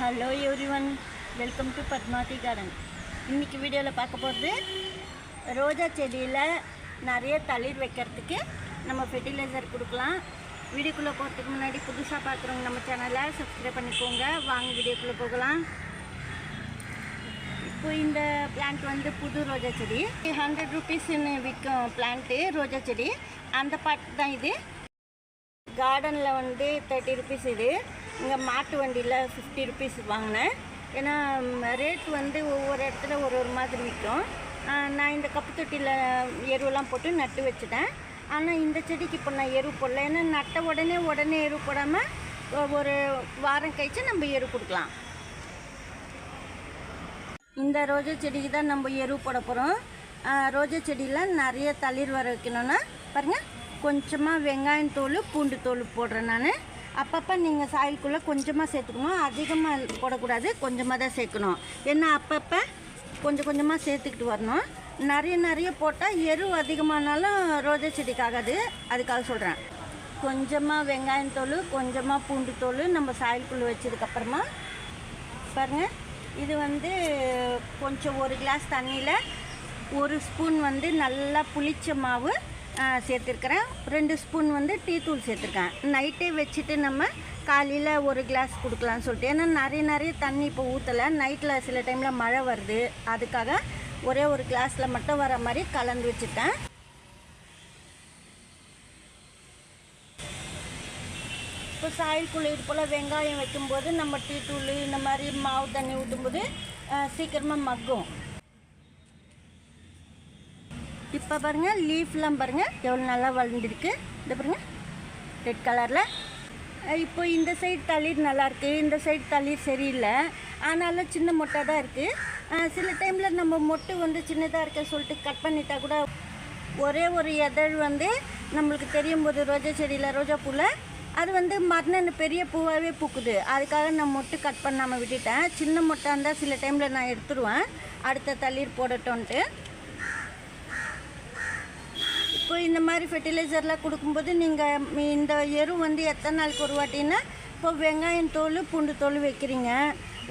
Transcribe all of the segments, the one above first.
Hello everyone welcome to Padmavati garden இன்றைக்கி வீடியோவில் பார்க்க போகிறது ரோஜா செடியில் நிறைய தளிர் வைக்கிறதுக்கு நம்ம ஃபெர்டிலைசர் கொடுக்கலாம். வீடியோக்குள்ளே போகிறதுக்கு முன்னாடி புதுசாக பார்க்குறவங்க நம்ம சேனலை சப்ஸ்கிரைப் பண்ணிக்கோங்க. வாங்க வீடியோக்குள்ளே போகலாம். இப்போ இந்த பிளான்ட் வந்து புது ரோஜா செடி. ஹண்ட்ரட் ருபீஸ்ன்னு விற்கும் பிளான்ட்டு ரோஜா செடி. அந்த பாட்டு தான் இது. கார்டனில் வந்து தேர்ட்டி ருபீஸ் இது. இங்கே மாட்டு வண்டியில் ஃபிஃப்டி ருபீஸ் வாங்கினேன். ஏன்னா ரேட் வந்து ஒவ்வொரு இடத்துல ஒரு ஒரு மாதிரி விற்கும். நான் இந்த கப்பு தொட்டியில் எருவெல்லாம் போட்டு நட்டு வச்சுட்டேன். ஆனால் இந்த செடிக்கு இப்போ நான் எரு போடல. ஏன்னா நட்ட உடனே உடனே எரு போடாமல் ஒரு வாரம் கழிச்சு நம்ம எரு கொடுக்கலாம். இந்த ரோஜா செடிக்கு தான் நம்ம எரு போட போகிறோம் ரோஜா செடியில் நிறைய தளிர் வர வைக்கணும்னா பாருங்கள் கொஞ்சமாக வெங்காயம் தோல் பூண்டு தோல் போடுறேன் நான். அப்பப்போ நீங்கள் சாயலுக்குள்ளே கொஞ்சமாக சேர்த்துக்கணும். அதிகமாக போடக்கூடாது. கொஞ்சமாக தான் சேர்க்கணும். ஏன்னா அப்பப்போ கொஞ்சம் கொஞ்சமாக சேர்த்துக்கிட்டு வரணும். நிறைய நிறைய போட்டால் எரு அதிகமானாலும் ரோஜா செடிக்கு ஆகாது. அதுக்காக சொல்கிறேன் கொஞ்சமாக வெங்காயம் தோல் கொஞ்சமாக பூண்டு தோல் நம்ம சாயலுக்குள்ளே வச்சதுக்கப்புறமா பாருங்கள் இது வந்து கொஞ்சம் ஒரு கிளாஸ் தண்ணியில் ஒரு ஸ்பூன் வந்து நல்லா புளிச்ச மாவு சேர்த்துருக்குறேன். ரெண்டு ஸ்பூன் வந்து டீ தூள் சேர்த்துருக்கேன். நைட்டே வச்சுட்டு நம்ம காலையில் ஒரு கிளாஸ் கொடுக்கலான்னு சொல்லிட்டு. ஏன்னா நிறைய நிறைய தண்ணி இப்போ ஊற்றலை நைட்டில் சில டைமில் மழை வருது. அதுக்காக ஒரே ஒரு கிளாஸில் மட்டும் வர மாதிரி கலந்து வச்சுட்டேன். இப்போ சாயல்குள்ளே இது போல் வெங்காயம் வைக்கும்போது நம்ம டீ தூள் இந்த மாதிரி மாவு தண்ணி ஊற்றும்போது சீக்கிரமாக மக்கும். இப்போ பாருங்கள் லீஃப்லாம் பாருங்கள் எவ்வளோ நல்லா வளர்ந்துருக்கு. இந்த பாருங்கள் ரெட் கலரில் இப்போ இந்த சைடு தளிர் நல்லாயிருக்கு இந்த சைடு தளிர் சரியில்லை. ஆனாலும் சின்ன மொட்டை தான் இருக்குது சில டைமில் நம்ம மொட்டு வந்து சின்னதாக இருக்க சொல்லிட்டு கட் பண்ணிட்டா கூட ஒரே ஒரு இதழ் வந்து நம்மளுக்கு தெரியும் போது ரோஜா செடியில் ரோஜா பூவில் அது வந்து மறுநாள் பெரிய பூவாகவே பூக்குது. அதுக்காக நான் மொட்டு கட் பண்ணாமல் விட்டுட்டேன். சின்ன மொட்டாக இருந்தால் சில டைமில் நான் எடுத்துருவேன். அடுத்த தளிர் போடட்டோன்ட்டு இப்போ இந்த மாதிரி ஃபெர்டிலைசர்லாம் கொடுக்கும்போது நீங்கள் இந்த எரு வந்து எத்தனை நாளுக்கு ஒரு வாட்டின்னா இப்போ வெங்காயம் தோல் பூண்டு தோல் வைக்கிறீங்க.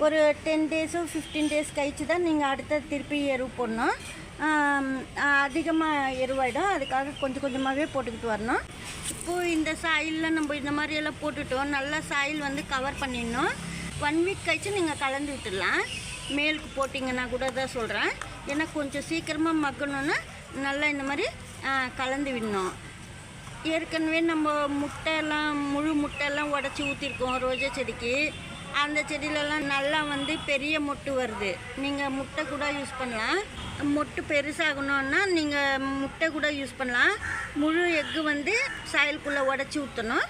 ஒரு டென் டேஸோ ஃபிஃப்டீன் டேஸ் கழிச்சு தான் நீங்கள் அடுத்த திருப்பி எரு போடணும். அதிகமாக எருவாயிடும். அதுக்காக கொஞ்சம் கொஞ்சமாகவே போட்டுக்கிட்டு வரணும். இப்போது இந்த சாயிலில் நம்ம இந்த மாதிரியெல்லாம் போட்டுட்டோம். நல்லா சாயில் வந்து கவர் பண்ணிடணும். ஒன் வீக் கழித்து நீங்கள் கலந்து விட்டுடலாம். மேலுக்கு போட்டிங்கன்னா கூட தான் சொல்கிறேன் ஏன்னா கொஞ்சம் சீக்கிரமாக மக்கணுன்னா நல்லா இந்த மாதிரி கலந்து விடணும். ஏற்கனவே நம்ம முட்டையெல்லாம் முழு முட்டையெல்லாம் உடச்சி ஊற்றிருக்கோம் ரோஜா செடிக்கு. அந்த செடியிலலாம் நல்லா வந்து பெரிய மொட்டு வருது. நீங்கள் முட்டை கூட யூஸ் பண்ணலாம். மொட்டு பெருசாகணுன்னா நீங்கள் முட்டை கூட யூஸ் பண்ணலாம். முழு எக்கு வந்து சாயலுக்குள்ளே உடச்சி ஊற்றணும்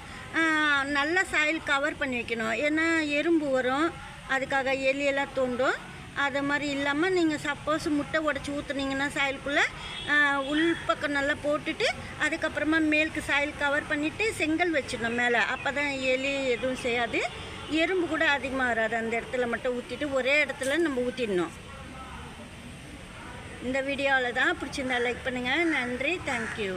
நல்லா சாயில் கவர் பண்ணி வைக்கணும். ஏன்னா எறும்பு வரும். அதுக்காக எலியெல்லாம் தோண்டும். அதை மாதிரி இல்லாமல் நீங்கள் சப்போஸ் முட்டை உடச்சி ஊற்றுனீங்கன்னா சாயலுக்குள்ளே உள் பக்கம் நல்லா போட்டுட்டு அதுக்கப்புறமா மேலுக்கு சாயல் கவர் பண்ணிவிட்டு செங்கல் வச்சிடணும் மேலே. அப்போ தான் எலி எதுவும் செய்யாது. எறும்பு கூட அதிகமாக வராது. அந்த இடத்துல மட்டும் ஊற்றிட்டு ஒரே இடத்துல நம்ம ஊற்றிடணும் இந்த வீடியோவில் தான் பிடிச்சிருந்தா லைக் பண்ணுங்கள் நன்றி. தேங்க்யூ